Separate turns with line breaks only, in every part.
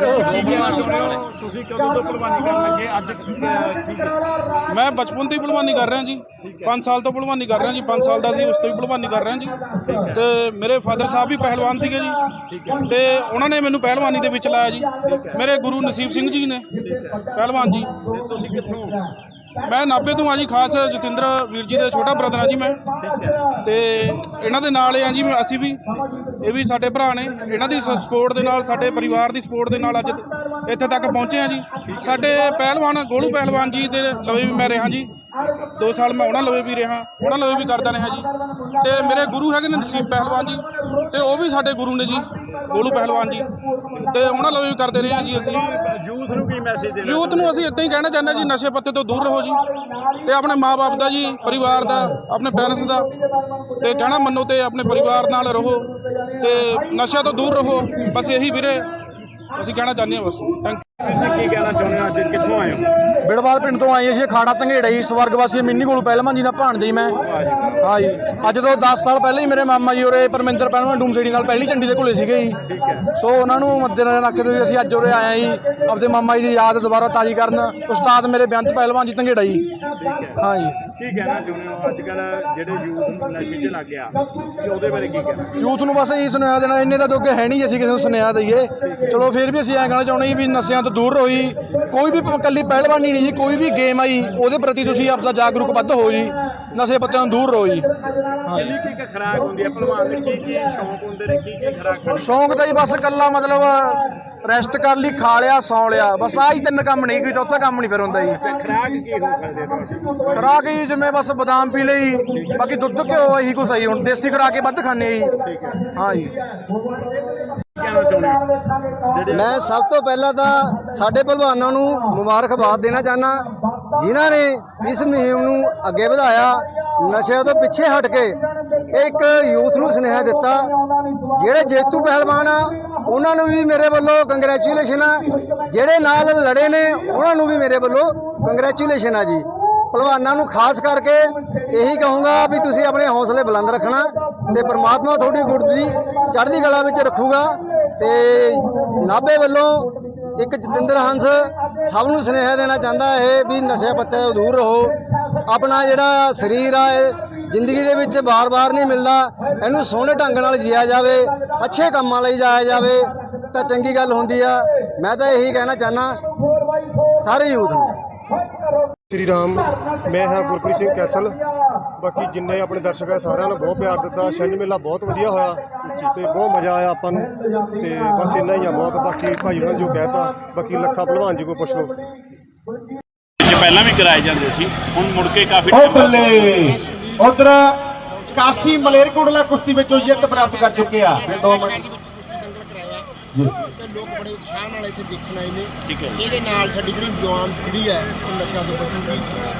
ਤੁਸੀਂ ਕਦੋਂ ਤੋਂ ਕਰਨ ਲੱਗੇ? ਅੱਜ
ਮੈਂ ਬਚਪਨ ਤੋਂ ਹੀ ਭਲਵਾਨੀ ਕਰ ਰਿਹਾ ਜੀ। 5 ਸਾਲ ਤੋਂ ਭਲਵਾਨੀ ਕਰ ਰਿਹਾ ਜੀ। 5 ਸਾਲ ਦਾ ਸੀ ਉਸ ਤੋਂ ਹੀ ਭਲਵਾਨੀ ਕਰ ਰਿਹਾ ਜੀ। ਤੇ ਮੇਰੇ ਫਾਦਰ ਸਾਹਿਬ ਵੀ ਪਹਿਲਵਾਨ ਸੀਗੇ ਜੀ। ਤੇ ਉਹਨਾਂ ਨੇ ਮੈਨੂੰ ਪਹਿਲਵਾਨੀ ਦੇ ਵਿੱਚ ਲਾਇਆ ਜੀ। ਮੇਰੇ ਗੁਰੂ ਨਸੀਬ ਸਿੰਘ ਜੀ ਨੇ। ਪਹਿਲਵਾਨ ਜੀ।
ਤੁਸੀਂ ਕਿੱਥੋਂ?
ਮੈਂ ਨਾਭੇ ਤੋਂ ਆ ਜੀ, ਖਾਸ ਜਤਿੰਦਰ ਵੀਰ ਜੀ ਦੇ ਛੋਟਾ ਬ੍ਰਦਰ ਆ ਜੀ ਮੈਂ। ਤੇ ਇਹਨਾਂ ਦੇ ਨਾਲ ਆ ਜੀ ਮੈਂ- ਅਸੀਂ ਵੀ। ਇਹ ਵੀ ਸਾਡੇ ਭਰਾ ਨੇ। ਇਹਨਾਂ ਦੀ ਸਪੋਰਟ ਦੇ ਨਾਲ, ਸਾਡੇ ਪਰਿਵਾਰ ਦੀ ਸਪੋਰਟ ਦੇ ਨਾਲ ਅੱਜ ਇੱਥੇ ਤੱਕ ਪਹੁੰਚੇ ਆ ਜੀ। ਸਾਡੇ ਪਹਿਲਵਾਨ, ਗੋਲੂ ਪਹਿਲਵਾਨ ਜੀ ਦੇ ਲਵੇ ਵੀ ਮੈਂ ਰਿਹਾ ਜੀ। 2 ਸਾਲ ਮੈਂ ਉਹਨਾਂ ਲਵੇ ਵੀ ਰਿਹਾ, ਉਹਨਾਂ ਲਵੇ ਵੀ ਕਰਦਾ ਰਿਹਾ ਜੀ। ਤੇ ਮੇਰੇ ਗੁਰੂ ਹੈਗੇ ਨੇ ਨਸੀਬ ਪਹਿਲਵਾਨ ਜੀ। ਤੇ ਉਹ ਵੀ ਸਾਡੇ ਗੁਰੂ ਨੇ ਜੀ। ਗੋਲੂ ਪਹਿਲਵਾਨ ਜੀ। ਤੇ ਉਹਨਾਂ ਲਵੇ ਵੀ ਕਰਦੇ ਰਹੇ ਆ ਜੀ ਅਸੀਂ।
ਯੂਥ ਨੂੰ ਕੀ ਮੈਸੇਜ ਦੇਣਾ
ਯੂਥ ਨੂੰ ਅਸੀਂ ਇਦਾਂ ਹੀ ਕਹਿਣਾ ਚਾਹੁੰਦੇ ਹਾਂ ਜੀ ਨਸ਼ੇ ਪੱਤੇ ਤੋਂ ਦੂਰ ਰਹੋ ਜੀ। ਤੇ ਆਪਣੇ ਮਾਪੇ ਦਾ ਜੀ ਪਰਿਵਾਰ ਦਾ ਆਪਣੇ ਪੈਰੈਂਟਸ ਦਾ। ਤੇ ਕਹਿਣਾ ਮੰਨੋ ਤੇ ਆਪਣੇ ਪਰਿਵਾਰ ਨਾਲ ਰਹੋ। ਤੇ ਨਸ਼ਿਆਂ ਤੋਂ ਦੂਰ ਰਹੋ। ਬਸ ਇਹੀ ਵੀਰੇ ਅਸੀਂ ਕਹਿਣਾ ਚਾਹੁੰਦੇ ਹਾਂ ਬਸ। ਥੈਂਕ
ਕੀ ਕਹਿਣਾ ਚਾਹੁੰਦੇ ਹੋ? ਅੱਜ ਕਿੱਥੋਂ ਆਏ ਹੋ?
ਬਿੜਵਾਲ ਪਿੰਡ ਤੋਂ ਆਏ ਅਸੀਂ ਖਾੜਾ ਧੰਗੇੜਾ ਜੀ ਸਵਰਗਵਾਸੀ ਮਿੰਨੀ ਕੋਲ ਪਹਿਲਵਾਨ ਜੀ ਦਾ ਭਾਣਜਾ ਜੀ ਮੈਂ। ਹਾਂ ਜੀ ਅੱਜ ਤੋਂ 10 ਸਾਲ ਪਹਿਲਾਂ ਹੀ ਮੇਰੇ ਮਾਮਾ ਜੀ ਉਰੇ ਪਰਮਿੰਦਰ ਪਹਿਲਵਾਨ ਡੂਮਸੇੜੀ ਨਾਲ ਪਹਿਲੀ ਝੰਡੀ ਦੇ ਕੋਲੇ ਸੀਗੇ ਜੀ। ਸੋ ਉਹਨਾਂ ਨੂੰ ਮੱਦੇਨਜ਼ਰ ਰੱਖਦੇ ਹੋਏ ਅਸੀਂ ਅੱਜ ਉਰੇ ਆਏ ਜੀ ਆਪਦੇ ਮਾਮਾ ਜੀ ਦੀ ਯਾਦ ਦੁਬਾਰਾ ਤਾਜ਼ੀ ਕਰਨ। ਉਸਤਾਦ ਮੇਰੇ ਬੇਅੰਤ ਪਹਿਲਵਾਨ ਜੀ ਧੰਗੇੜਾ ਜੀ। ਹਾਂ। ਜੀ
ਕੀ ਕਹਿਣਾ ਚਾਹੁੰਦੇ ਹੋ? ਅੱਜ ਕੱਲ ਜਿਹੜੇ ਯੂਥ ਨਸ਼ੇ 'ਚ ਲੱਗ ਗਿਆ ਤੇ ਉਹਦੇ ਬਾਰੇ ਕੀ ਕਹਿਣਾ?
ਯੂਥ ਨੂੰ ਬਸ ਇਹੀ ਸੁਨੇਹਾ ਦੇਣਾ ਇੰਨੇ ਦਾ ਜੋਗੇ ਹੈ ਨਹੀਂ ਅਸੀਂ ਕਿਸੇ ਨੂੰ ਸੁਨੇਹਾ ਦਈਏ। ਚਲੋ ਫਿਰ ਵੀ ਅਸੀਂ ਐਂ ਕਹਿਣਾ ਚਾਹੁੰਦੇ ਵੀ ਨਸ਼ਿਆਂ ਤੋਂ ਦੂਰ ਰਹੋ ਜੀ। ਕੋਈ ਵੀ ਇਕੱਲੀ ਪਹਿਲਵਾਨੀ ਨਹੀਂ ਜੀ ਕੋਈ ਵੀ ਗੇਮ ਆਈ ਉਹਦੇ ਪ੍ਰਤੀ ਤੁਸੀਂ ਆਪਦਾ ਜਾਗਰੂਕ ਵੱਧ ਹੋ ਜੀ। ਨਸ਼ੇ ਪੱਤਿਆਂ ਤੋਂ ਦੂਰ ਰਹੋ ਜੀ। ਹਾਂ ਜੀ।
ਕੀ ਕੀ ਖਰਾਕ ਹੁੰਦੀ ਹੈ? ਭਲਵਾਨ ਦੇ ਕੀ ਕੀ ਸ਼ੌਂਕ ਹੁੰਦੇ ਨੇ? ਕੀ ਕੀ ਖਰਾਕ?
ਸ਼ੌਂਕ ਤਾਂ ਜੀ ਬਸ ਇਕੱਲਾ ਮਤਲਬ ਰੈਸਟ ਕਰ ਲਈ ਖਾ ਲਿਆ ਸੌਂ ਲਿਆ। ਬਸ ਆਹ ਹੀ ਤਿੰਨ ਕੰਮ ਨਹੀਂ ਕੋਈ ਚੌਥਾ ਕੰਮ ਨਹੀਂ ਫਿਰ ਹੁੰਦਾ ਜੀ।
ਖਰਾਕ ਕੀ ਹੋ ਸਕਦੇ ਨੇ
ਖੁਰਾਕ ਜੀ ਜਿਵੇਂ ਬਸ ਬਦਾਮ ਪੀ ਲਈ ਬਾਕੀ ਦੁੱਧ ਘਿਓ ਇਹੀ ਕੁਛ ਆਈ ਹੁਣ ਦੇਸੀ ਖੁਰਾਕ ਹੀ ਵੱਧ ਖਾਂਦੇ ਜੀ। ਹਾਂ। ਜੀ।
ਮੈਂ ਸਭ ਤੋਂ ਪਹਿਲਾਂ ਤਾਂ ਸਾਡੇ ਭਲਵਾਨਾਂ ਨੂੰ ਮੁਬਾਰਕਬਾਦ ਦੇਣਾ ਚਾਹਨਾ ਜਿਨ੍ਹਾਂ ਨੇ ਇਸ ਮੁਹਿੰਮ ਨੂੰ ਅੱਗੇ ਵਧਾਇਆ ਨਸ਼ਿਆਂ ਤੋਂ ਪਿੱਛੇ ਹਟ ਕੇ ਇੱਕ ਯੂਥ ਨੂੰ ਸੁਨੇਹਾ ਦਿੱਤਾ ਜਿਹੜੇ ਜੇਤੂ ਪਹਿਲਵਾਨ ਆ ਉਹਨਾਂ ਨੂੰ ਵੀ ਮੇਰੇ ਵੱਲੋਂ ਕੰਗ੍ਰੈਚੁਲੇਸ਼ਨ ਆ। ਜਿਹੜੇ ਨਾਲ ਲੜੇ ਨੇ, ਉਹਨਾਂ ਨੂੰ ਵੀ ਮੇਰੇ ਵੱਲੋਂ ਕੰਗ੍ਰੈਚੁਲੇਸ਼ਨ ਆ ਜੀ। ਭਲਵਾਨਾਂ ਨੂੰ ਖਾਸ ਕਰਕੇ ਇਹੀ ਕਹੂੰਗਾ ਵੀ ਤੁਸੀਂ ਆਪਣੇ ਹੌਸਲੇ ਬੁਲੰਦ ਰੱਖਣਾ ਤੇ ਪ੍ਰਮਾਤਮਾ ਤੁਹਾਡੀ ਗੁਰਦੀ ਚੜ੍ਹਦੀ ਕਲਾ ਵਿੱਚ ਰੱਖੂਗਾ ਤੇ ਨਾਭੇ ਵੱਲੋਂ ਇੱਕ ਜਤਿੰਦਰ ਹੰਸ ਸਭ ਨੂੰ ਸੁਨੇਹਾ ਦੇਣਾ ਚਾਹੁੰਦਾ ਹੈ ਵੀ ਨਸ਼ੇ ਪੱਤੇ ਤੋਂ ਦੂਰ ਰਹੋ। ਆਪਣਾ ਜਿਹੜਾ ਸਰੀਰ ਆ, ਇਹ ਜ਼ਿੰਦਗੀ ਦੇ ਵਿੱਚ ਬਾਰ-ਬਾਰ ਨਹੀਂ ਮਿਲਦਾ ਇਹਨੂੰ ਸੋਹਣੇ ਢੰਗ ਨਾਲ ਜੀਆ ਜਾਵੇ ਅੱਛੇ ਕੰਮਾਂ ਲਈ ਜਾਇਆ ਜਾਵੇ ਤਾਂ ਚੰਗੀ ਗੱਲ ਹੁੰਦੀ ਆ। ਮੈਂ ਤਾਂ ਇਹੀ ਕਹਿਣਾ ਚਾਹਨਾ ਸਾਰੇ ਯੂਥ ਨੂੰ।
ਸ਼੍ਰੀ ਰਾਮ ਮੈਂ ਹਾਂ ਗੁਰਪ੍ਰੀਤ ਸਿੰਘ ਕੈਥਲ। ਬਾਕੀ ਜਿੰਨੇ ਆਪਣੇ ਦਰਸ਼ਕ ਹੈ ਸਾਰਿਆਂ ਨੂੰ ਬਹੁਤ ਪਿਆਰ ਦਿੱਤਾ। ਛੰਝ ਮੇਲਾ ਬਹੁਤ ਵਧੀਆ ਹੋਇਆ ਤੇ ਬਹੁਤ ਮਜ਼ਾ ਆਇਆ ਆਪਾਂ ਨੂੰ। ਤੇ ਬਸ ਇੰਨਾ ਹੀ ਆ ਬਹੁਤ। ਬਾਕੀ ਭਾਈ ਉਹਨਾਂ ਨੇ ਜੋ ਕਹਿਤਾ ਬਾਕੀ ਲੱਖਾ ਭਲਵਾਨ ਜੀ ਕੋ ਪੁੱਛ ਲਓ।
ਪਹਿਲਾਂ ਵੀ ਕਰਾਏ ਜਾਂਦੇ ਸੀ ਹੁਣ ਮੁੜ ਕੇ ਕਾਫੀ
ਉਹ ਬੱਲੇ। ਉਧਰ ਕਾਸ਼ੀ ਮਲੇਰਕੋਟਲਾ ਕੁਸ਼ਤੀ ਵਿੱਚੋਂ ਜਿੱਤ ਪ੍ਰਾਪਤ ਕਰ ਚੁੱਕੇ ਆ। ਫਿਰ 2 ਮਿੰਟ। ਜੀ।
ਤੇ ਲੋਕ ਬੜੇ ਉਤਸ਼ਾਹ ਨਾਲ ਇੱਥੇ ਦੇਖਣ ਆਏ ਨੇ।
ਠੀਕ ਹੈ।
ਇਹਦੇ ਨਾਲ ਸਾਡੀ ਜਿਹੜੀ ਜਵਾਨ ਪੀੜ੍ਹੀ ਹੈ ਉਹ ਨਸ਼ਿਆਂ ਤੋਂ ਬਚੂਗੀ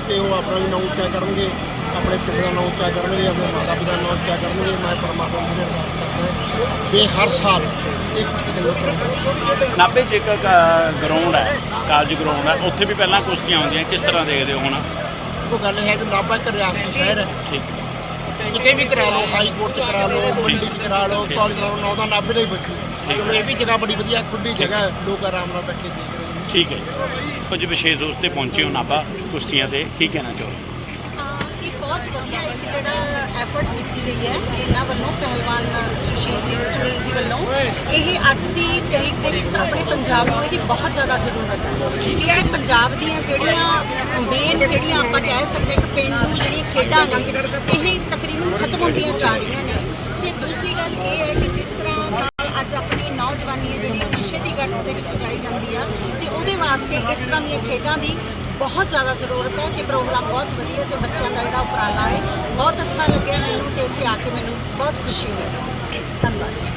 ਤੇ ਉਹ ਆਪਣਾ ਵੀ ਨਾਮ ਉੱਚਾ ਕਰਨਗੇ ਆਪਣੇ ਪਿੰਡ ਦਾ ਨਾਮ ਉੱਚਾ ਕਰਨਗੇ ਆਪਣੇ ਮਾਤਾ ਪਿਤਾ ਦਾ ਨਾਮ ਉੱਚਾ ਕਰਨਗੇ ਮੈਂ ਪਰਮਾਤਮਾ ਨੂੰ ਅਰਦਾਸ ਕਰਦਾ ਕਿ ਹਰ ਸਾਲ ਇੱਕ
ਨਾਭੇ 'ਚ ਇੱਕ ਗਰਾਊਂਡ ਹੈ ਕਾਲਜ ਗਰਾਊਂਡ ਹੈ ਉੱਥੇ ਵੀ ਪਹਿਲਾਂ ਕੁਸ਼ਤੀਆਂ ਹੁੰਦੀਆਂ ਕਿਸ ਤਰ੍ਹਾਂ ਦੇਖਦੇ ਹੋ ਹੁਣ?
ਉਹ ਗੱਲ ਹੈ ਕਿ ਨਾਭਾ ਇੱਕ ਰਿਆਸਤੀ ਸ਼ਹਿਰ ਹੈ।
ਠੀਕ।
ਕਿਤੇ ਵੀ ਕਰਾ ਲਓ ਹਾਈ ਕੋਰਟ 'ਚ ਕਰਾ ਲਓ ਮੰਡੀ 'ਚ ਕਰਾ ਲਓ ਕਾਲਜ ਕਰਾ ਲਓ ਨਾ ਉਹਦਾ ਨਾਭੇ ਦਾ ਹੀ ਬੱਚੂ ਕਿਉਂਕਿ ਇਹ ਵੀ ਜਗ੍ਹਾ ਬੜੀ ਵਧੀਆ ਖੁੱਲੀ ਜਗ੍ਹਾ ਹੈ ਲੋਕ ਆਰਾਮ ਨਾਲ ਬੈਠੇ ਦੇਖ ਰਹੇ ਨੇ।
ਠੀਕ ਹੈ ਜੀ। ਕੁਝ ਵਿਸ਼ੇਸ਼ ਤੌਰ ਤੇ ਪਹੁੰਚੇ ਹੋ ਨਾਭਾ ਕੁਸ਼ਤੀਆਂ ਤੇ ਕੀ ਕਹਿਣਾ ਚਾਹੋ
ਬਹੁਤ ਵਧੀਆ ਇੱਕ ਜਿਹੜਾ ਐਫਰਟ ਕੀਤੀ ਗਈ ਹੈ ਇਹਨਾਂ ਵੱਲੋਂ ਪਹਿਲਵਾਨ ਸੁਸ਼ੀਲ ਜੀ, ਸੁਨੀਲ ਜੀ ਵੱਲੋਂ। ਇਹ ਅੱਜ ਦੀ ਤਰੀਕ ਦੇ ਵਿੱਚ ਆਪਣੇ ਪੰਜਾਬ ਨੂੰ ਇਹਦੀ ਬਹੁਤ ਜ਼ਿਆਦਾ ਜ਼ਰੂਰਤ ਹੈ। ਕਿਉਂਕਿ ਪੰਜਾਬ ਦੀਆਂ ਜਿਹੜੀਆਂ ਮੇਨ ਜਿਹੜੀਆਂ ਆਪਾਂ ਕਹਿ ਸਕਦੇ ਹਾਂ ਕਿ ਪੇਂਡੂ ਜਿਹੜੀਆਂ ਖੇਡਾਂ ਨੇ, ਇਹ ਤਕਰੀਬਨ ਖਤਮ ਹੁੰਦੀਆਂ ਜਾ ਰਹੀਆਂ ਨੇ। ਤੇ ਦੂਸਰੀ ਗੱਲ ਇਹ ਹੈ ਕਿ ਜਿਸ ਤਰ੍ਹਾਂ ਨਾਲ ਅੱਜ ਆਪਣੀ ਨੌਜਵਾਨੀ ਹੈ ਜਿਹੜੀ ਉਹ ਨਸ਼ੇ ਦੀ ਗੱਠ ਦੇ ਵਿੱਚ ਜਾਈ ਜਾਂਦੀ ਆ ਤੇ ਉਹਦੇ ਵਾਸਤੇ ਇਸ ਤਰ੍ਹਾਂ ਦੀਆਂ ਖੇਡਾਂ ਦੀ ਬਹੁਤ ਜ਼ਿਆਦਾ ਜ਼ਰੂਰਤ ਹੈ ਤੇ ਪ੍ਰੋਗਰਾਮ ਬਹੁਤ ਵਧੀਆ ਤੇ ਬੱਚਿਆਂ ਦਾ ਜਿਹੜਾ ਉਪਰਾਲਾ ਹੈ ਬਹੁਤ ਅੱਛਾ ਲੱਗਿਆ ਮੈਨੂੰ ਤੇ ਇੱਥੇ ਆ ਕੇ ਮੈਨੂੰ ਬਹੁਤ ਖੁਸ਼ੀ ਹੋਈ। ਧੰਨਵਾਦ ਜੀ।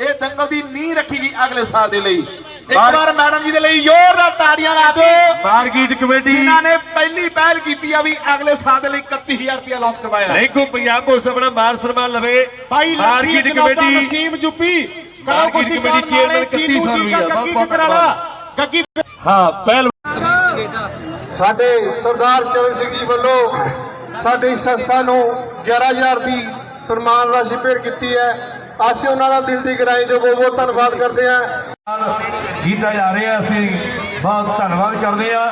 ਇਹ ਦੰਗਲ ਦੀ ਨੀਂਹ ਰੱਖੀ ਗਈ ਅਗਲੇ ਸਾਲ ਦੇ ਲਈ। ਇੱਕ ਵਾਰ ਮੈਡਮ ਜੀ ਦੇ ਲਈ ਜ਼ੋਰਦਾਰ ਤਾੜੀਆਂ ਲਾ ਦਿਓ।
ਮਾਰਕੀਟ ਕਮੇਟੀ
ਜਿਨ੍ਹਾਂ ਨੇ ਪਹਿਲੀ ਪਹਿਲ ਕੀਤੀ ਆ ਵੀ ਅਗਲੇ ਸਾਲ ਦੇ ਲਈ 31000 ਰੁਪਇਆ ਲਾਂਚ ਕਰਵਾਇਆ।
ਰੈਂਕੂ ਪੰਜਾਬ ਪੁਲਿਸ ਆਪਣਾ ਮਾਰ ਸਨਮਾਨ ਲਵੇ।
ਭਾਈ
ਮਾਰਕੀਟ ਕਮੇਟੀ
ਨਸੀਮ ਜੁੱਪੀ। ਕਰੋ ਕੁਸ਼ਤੀ
ਕਮੇਟੀ ਚੇਅਰਮੈਨ 31
ਚੀਤੂ ਜੀ
ਰੁਪਇਆ,
ਗੱਗੀ
ਬਹੁਤ
ਕਿਤਰਾਲਾ ਗੱਗੀ
ਹਾਂ ਪਹਿਲ
ਸਾਡੇ ਸਰਦਾਰ ਚਰਨ ਸਿੰਘ ਜੀ ਵੱਲੋਂ ਸਾਡੀ ਸੰਸਥਾ ਨੂੰ 11000 ਦੀ ਸਨਮਾਨ ਰਾਸ਼ੀ ਭੇਟ ਕੀਤੀ ਹੈ।
ਅਸੀਂ ਉਹਨਾਂ ਦਾ ਦਿਲ ਦੀ ਗਹਿਰਾਈ ਚੋਂ ਬਹੁਤ ਬਹੁਤ ਧੰਨਵਾਦ ਕਰਦੇ ਹਾਂ।
ਕੀਤਾ ਜਾ ਰਿਹਾ, ਅਸੀਂ ਬਹੁਤ ਧੰਨਵਾਦ ਕਰਦੇ ਹਾਂ।